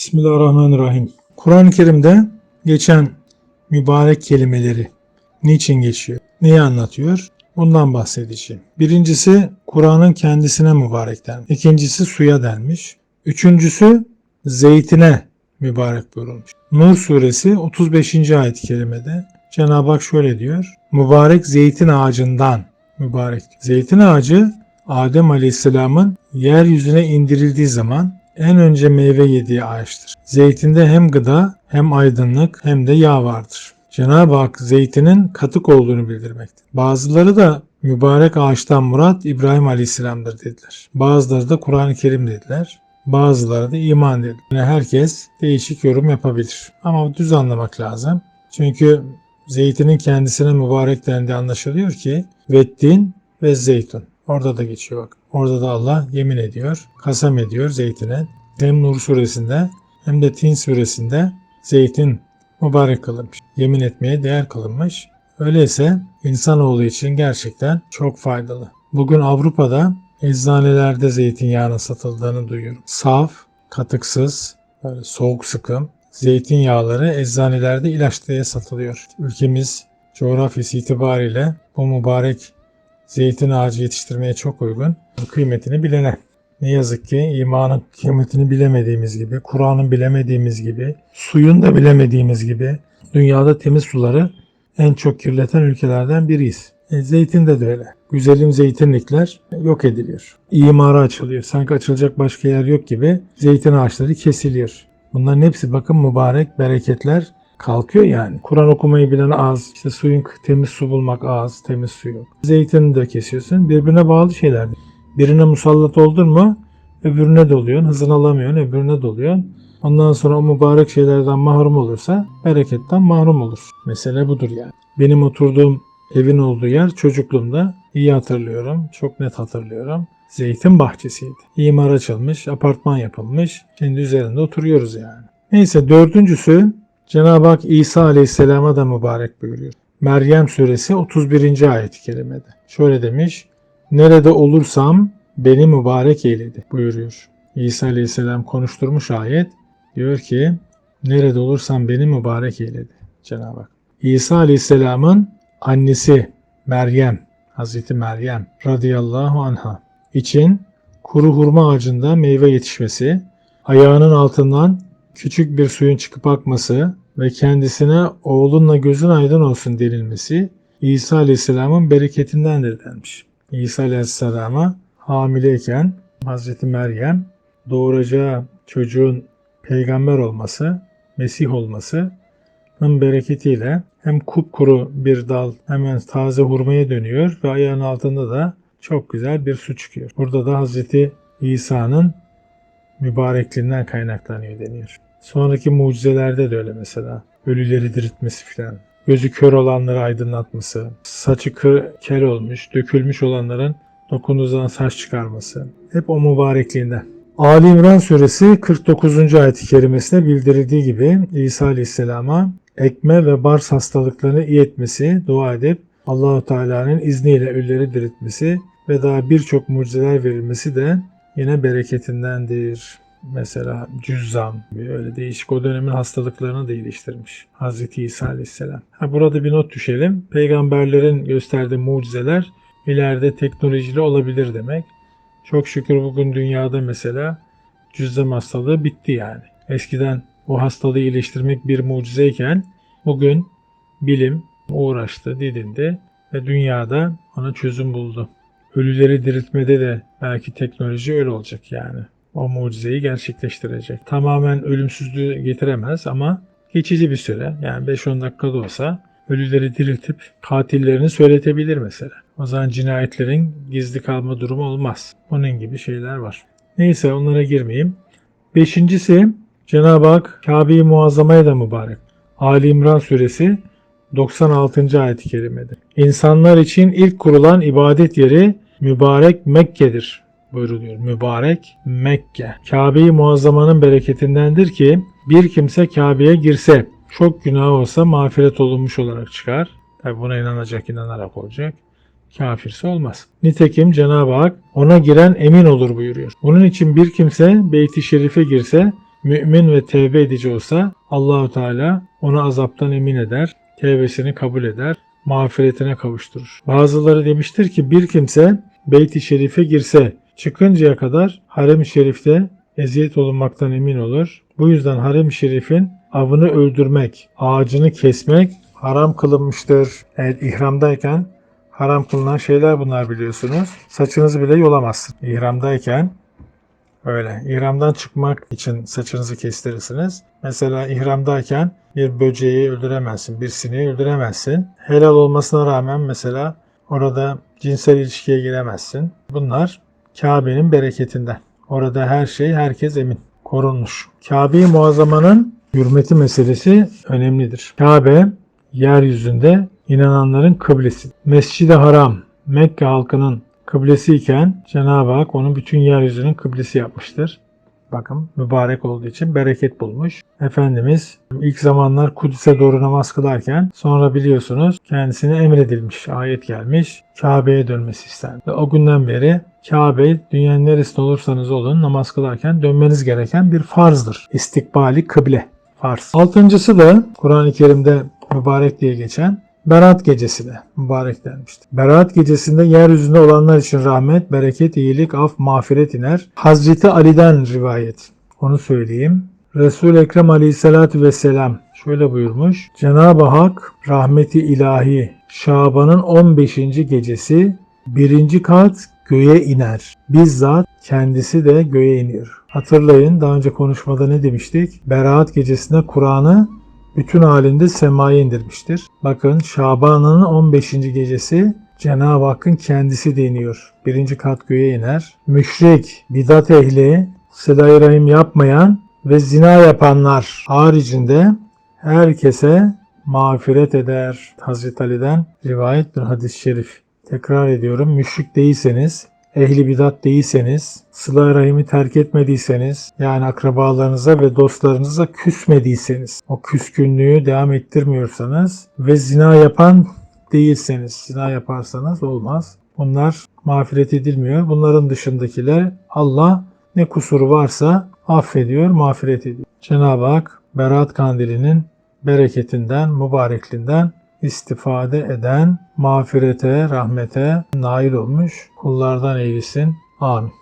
Bismillahirrahmanirrahim. Kur'an-ı Kerim'de geçen mübarek kelimeleri niçin geçiyor? Neyi anlatıyor? Bundan bahsedeceğim. Birincisi Kur'an'ın kendisine mübarek denmiş. İkincisi suya denmiş. Üçüncüsü zeytine mübarek buyurulmuş. Nur suresi 35. ayet-i kerimede Cenab-ı Hak şöyle diyor. Mübarek zeytin ağacından mübarek. Zeytin ağacı Adem Aleyhisselam'ın yeryüzüne indirildiği zaman en önce meyve yediği ağaçtır. Zeytinde hem gıda hem aydınlık hem de yağ vardır. Cenab-ı Hak zeytinin katık olduğunu bildirmekte. Bazıları da mübarek ağaçtan murat İbrahim Aleyhisselam'dır dediler. Bazıları da Kur'an-ı Kerim dediler. Bazıları da iman dedi. Yani herkes değişik yorum yapabilir. Ama düz anlamak lazım. Çünkü zeytinin kendisine mübarek dendiği anlaşılıyor ki vettin ve zeytun. Orada da geçiyor bak. Orada da Allah yemin ediyor, kasam ediyor zeytine. Hem Nur suresinde hem de Tin suresinde zeytin mübarek kılınmış. Yemin etmeye değer kılınmış. Öyleyse insanoğlu için gerçekten çok faydalı. Bugün Avrupa'da eczanelerde zeytinyağının satıldığını duyuyorum. Saf, katıksız, böyle soğuk sıkım zeytinyağları eczanelerde ilaç diye satılıyor. Ülkemiz coğrafyası itibariyle bu mübarek zeytin ağacı yetiştirmeye çok uygun. Kıymetini bilene. Ne yazık ki imanın kıymetini bilemediğimiz gibi, Kur'an'ın bilemediğimiz gibi, suyun da bilemediğimiz gibi dünyada temiz suları en çok kirleten ülkelerden biriyiz. E, zeytinde de öyle. Güzelim zeytinlikler yok ediliyor. İmara açılıyor. Sanki açılacak başka yer yok gibi zeytin ağaçları kesiliyor. Bunların hepsi bakın mübarek bereketler kalkıyor yani. Kur'an okumayı bilen az, işte suyun temiz su bulmak az, temiz su yok. Zeytini de kesiyorsun. Birbirine bağlı şeyler. Birine musallat oldun mu öbürüne doluyorsun. Hızını alamıyorsun, öbürüne doluyorsun. Ondan sonra o mübarek şeylerden mahrum olursa bereketten mahrum olur. Mesele budur yani. Benim oturduğum evin olduğu yer çocukluğumda iyi hatırlıyorum. Çok net hatırlıyorum. Zeytin bahçesiydi. İmar açılmış, apartman yapılmış. Şimdi üzerinde oturuyoruz yani. Neyse dördüncüsü Cenab-ı Hak İsa Aleyhisselam'a da mübarek buyuruyor. Meryem suresi 31. ayet-i kerimede. Şöyle demiş. Nerede olursam beni mübarek eyledi buyuruyor. İsa Aleyhisselam konuşturmuş ayet. Diyor ki nerede olursam beni mübarek eyledi Cenab-ı Hak. İsa Aleyhisselam'ın annesi Meryem, Hazreti Meryem radıyallahu anha için kuru hurma ağacında meyve yetişmesi, ayağının altından küçük bir suyun çıkıp akması ve kendisine oğlunla gözün aydın olsun denilmesi İsa Aleyhisselam'ın bereketindendir denmiş. İsa Aleyhisselam'a hamileyken Hazreti Meryem doğuracağı çocuğun peygamber olması, Mesih olmasının bereketiyle hem kupkuru bir dal hemen taze hurmaya dönüyor ve ayağının altında da çok güzel bir su çıkıyor. Burada da Hazreti İsa'nın mübarekliğinden kaynaklanıyor deniyor. Sonraki mucizelerde de öyle mesela. Ölüleri diriltmesi filan. Gözü kör olanları aydınlatması. Saçı kır, kel olmuş, dökülmüş olanların dokunduğundan saç çıkarması. Hep o mübarekliğinden. Ali İmran suresi 49. ayet-i kerimesinde bildirildiği gibi İsa Aleyhisselam'a ekme ve bars hastalıklarını iyi etmesi, dua edip Allahu Teala'nın izniyle ölüleri diriltmesi ve daha birçok mucizeler verilmesi de yine bereketindendir. Mesela cüzzam gibi öyle değişik o dönemin hastalıklarını da iyileştirmiş. Hazreti İsa Aleyhisselam. Ha, burada bir not düşelim. Peygamberlerin gösterdiği mucizeler ileride teknolojili olabilir demek. Çok şükür bugün dünyada mesela cüzzam hastalığı bitti yani. Eskiden o hastalığı iyileştirmek bir mucizeyken bugün bilim uğraştı, didindi ve dünyada ona çözüm buldu. Ölüleri diriltmede de belki teknoloji öyle olacak yani. O mucizeyi gerçekleştirecek. Tamamen ölümsüzlüğü getiremez ama geçici bir süre yani 5-10 dakikada olsa ölüleri diriltip katillerini söyletebilir mesela. O zaman cinayetlerin gizli kalma durumu olmaz. Onun gibi şeyler var. Neyse onlara girmeyeyim. Beşincisi Cenab-ı Hak Kabe-i Muazzama'ya da mübarek. Ali İmran suresi 96. ayet-i kerimede. İnsanlar için ilk kurulan ibadet yeri mübarek Mekke'dir buyruluyor. Mübarek Mekke. Kabe-i Muazzama'nın bereketindendir ki bir kimse Kabe'ye girse çok günah olsa mağfiret olunmuş olarak çıkar. Tabi buna inanacak, inanarak olacak. Kafirse olmaz. Nitekim Cenab-ı Hak ona giren emin olur buyuruyor. Bunun için bir kimse Beyt-i Şerif'e girse mümin ve tevbe edici olsa Allahu Teala onu azaptan emin eder, tevbesini kabul eder, mağfiretine kavuşturur. Bazıları demiştir ki bir kimse Beyt-i Şerif'e girse çıkıncaya kadar Harem-i Şerif'te eziyet olunmaktan emin olur. Bu yüzden Harem-i Şerif'in avını öldürmek, ağacını kesmek haram kılınmıştır. Evet ihramdayken haram kılınan şeyler bunlar biliyorsunuz. Saçınızı bile yolamazsın. İhramdayken öyle. İhramdan çıkmak için saçınızı kestirirsiniz. Mesela ihramdayken bir böceği öldüremezsin, bir sineği öldüremezsin. Helal olmasına rağmen mesela orada cinsel ilişkiye giremezsin. Bunlar Kabe'nin bereketinden. Orada her şey, herkes emin, korunmuş. Kabe-i Muazzama'nın hürmeti meselesi önemlidir. Kabe, yeryüzünde inananların kıblesi. Mescid-i Haram, Mekke halkının kıblesi iken Cenab-ı Hak onu bütün yeryüzünün kıblesi yapmıştır. Bakın mübarek olduğu için bereket bulmuş. Efendimiz ilk zamanlar Kudüs'e doğru namaz kılarken sonra biliyorsunuz kendisine emredilmiş, ayet gelmiş. Kabe'ye dönmesi istendi. Ve o günden beri Kabe dünyanın neresinde olursanız olun namaz kılarken dönmeniz gereken bir farzdır. İstikbali kıble. Farz. Altıncısı da Kur'an-ı Kerim'de mübarek diye geçen Berat gecesi de mübarek denmiştir. Berat gecesinde yeryüzünde olanlar için rahmet, bereket, iyilik, af, mağfiret iner. Hazreti Ali'den rivayet. Onu söyleyeyim. Resul Ekrem Aleyhisselatü Vesselam şöyle buyurmuş. Cenab-ı Hak rahmeti ilahi Şaban'ın 15. gecesi birinci kat göğe iner. Bizzat kendisi de göğe iniyor. Hatırlayın daha önce konuşmada ne demiştik? Berat gecesinde Kur'an'ı bütün halinde semaya indirmiştir. Bakın Şaban'ın 15. gecesi Cenab-ı Hakk'ın kendisi deniyor. Birinci kat göğe iner. Müşrik, bidat ehli, sıla rahim yapmayan ve zina yapanlar haricinde herkese mağfiret eder. Hazreti Ali'den rivayet bir hadis-i şerif. Tekrar ediyorum müşrik değilseniz, ehli bidat değilseniz, sıla rahimi terk etmediyseniz, yani akrabalarınıza ve dostlarınıza küsmediyseniz, o küskünlüğü devam ettirmiyorsanız ve zina yapan değilseniz, zina yaparsanız olmaz. Bunlar mağfiret edilmiyor. Bunların dışındakiler Allah ne kusuru varsa affediyor, mağfiret ediyor. Cenab-ı Hak Berat Kandili'nin bereketinden, mübarekliğinden istifade eden, mağfirete, rahmete nail olmuş kullardan eylesin. Amin.